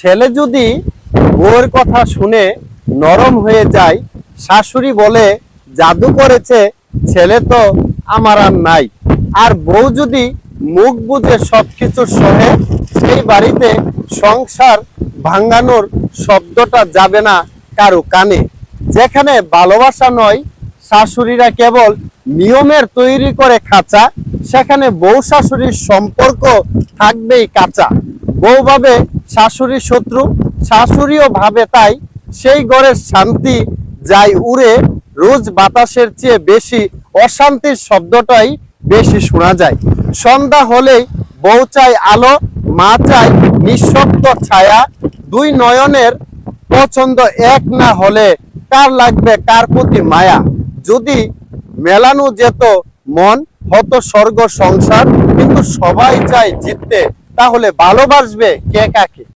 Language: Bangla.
ছেলে যদি বউয়ের কথা শুনে নরম হয়ে যায়, শাশুড়ি বলে, জাদু করেছে, ছেলে তো আমার আর নাই। আর বউ যদি মুখ বুঝে সবকিছু সহে সেই বাড়িতে সংসার ভাঙ্গানোর শব্দটা যাবে না কারও কানে। যেখানে ভালোবাসা নয়, শাশুড়িরা কেবল নিয়মের তৈরি করে খাঁচা, সেখানে বউ শাশুড়ির সম্পর্ক থাকবেই কাঁচা। বউ ভাবে শাশুড়ির শত্রু, শাশুড়িও ভাবে তাই, সেই ঘরের শান্তি যাই উড়ে, রোজ বাতাসের চেয়ে বেশি অশান্তির শব্দটাই বেশি শোনা যায়। সন্ধ্যা হলেই বউ চাই আলো, মা চায় নিঃশব্দ ছায়া, দুই নয়নের পছন্দ এক না হলে কার লাগবে কার প্রতি মায়া? যদি মেলানো যেত মন, হত স্বর্গ সংসার, কিন্তু সবাই চায় জিততে তাহলে ভালোবাসবে কে কাকে?